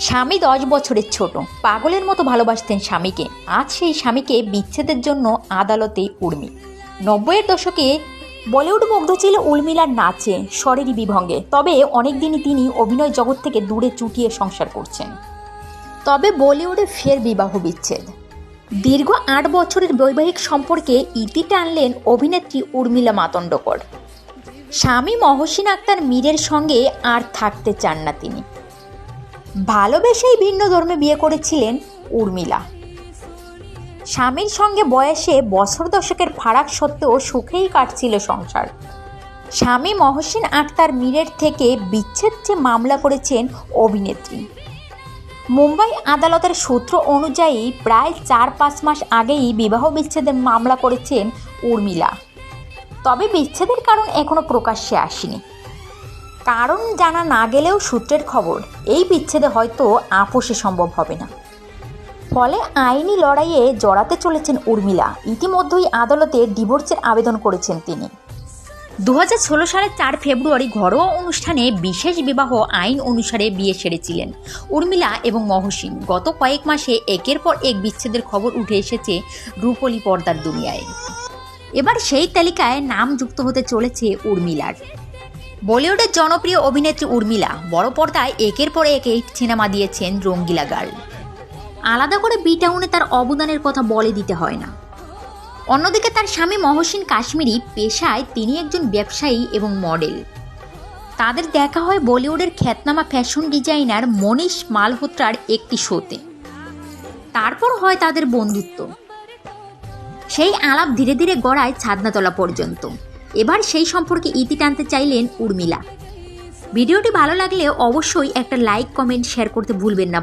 স্বামী দশ বছরের ছোট। পাগলের মতো ভালোবাসতেন স্বামীকে। আজ সেই স্বামীকে বিচ্ছেদের জন্য আদালতে উর্মি। নব্বইয়ের দশকে বলিউড মুগ্ধ ছিল উর্মিলার নাচে স্বরেরই বিভঙ্গে। তবে অনেক দিনই তিনি অভিনয় জগৎ থেকে দূরে চুটিয়ে সংসার করছেন। তবে বলিউডে ফের বিবাহ বিচ্ছেদ। দীর্ঘ আট বছরের বৈবাহিক সম্পর্কে ইতি টানলেন অভিনেত্রী উর্মিলা মাতণ্ডকর। স্বামী মহসিন আক্তার মীরের সঙ্গে আর থাকতে চান না তিনি। ভালোবেসেই ভিন্ন ধর্মে বিয়ে করেছিলেন উর্মিলা। স্বামীর সঙ্গে বয়সে বছর দশকের ফারাক সত্ত্বেও সুখেই কাটছিল সংসার। স্বামী মহসিন আক্তার মীরের থেকে বিচ্ছেদ যে মামলা করেছেন অভিনেত্রী। মুম্বাই আদালতের সূত্র অনুযায়ী প্রায় চার পাঁচ মাস আগেই বিবাহ বিচ্ছেদের মামলা করেছেন উর্মিলা। তবে বিচ্ছেদের কারণ এখনও প্রকাশ্যে আসেনি। কারণ জানা না গেলেও সূত্রের খবর, এই বিচ্ছেদে হয়তো আপোষে সম্ভব হবে না। ফলে আইনি লড়াইয়ে জড়াতে চলেছেন উর্মিলা। ইতিমধ্যেই আদালতে ডিভোর্সের আবেদন করেছেন তিনি। দু হাজার ষোলো সালের চার ফেব্রুয়ারি ঘরোয়া অনুষ্ঠানে বিশেষ বিবাহ আইন অনুসারে বিয়ে সেরেছিলেন উর্মিলা এবং মহসিন। গত কয়েক মাসে একের পর এক বিচ্ছেদের খবর উঠে এসেছে রূপলি পর্দার দুনিয়ায়। এবার সেই তালিকায় নাম যুক্ত হতে চলেছে উর্মিলার। বলিউডের জনপ্রিয় অভিনেত্রী উর্মিলা বড় পর্দায় একের পর এক সিনেমা দিয়েছেন রঙ্গিলা গার্ল। আলাদা করে বি টাউনে তার অবদানের কথা বলে দিতে হয় না। অন্যদিকে তার স্বামী মহসিন কাশ্মীরি পেশায় তিনি একজন ব্যবসায়ী এবং মডেল। তাদের দেখা হয় বলিউডের খ্যাতনামা ফ্যাশন ডিজাইনার মনীষ মালহোত্রার একটি শোতে। তারপর হয় তাদের বন্ধুত্ব। সেই আলাপ ধীরে ধীরে গড়ায় ছাদনাতলা পর্যন্ত। এবার সেই সম্পর্কে ইতি টানতে চাইলেন উর্মিলা। ভিডিওটি ভালো লাগলে অবশ্যই একটা লাইক, কমেন্ট, শেয়ার করতে ভুলবেন না।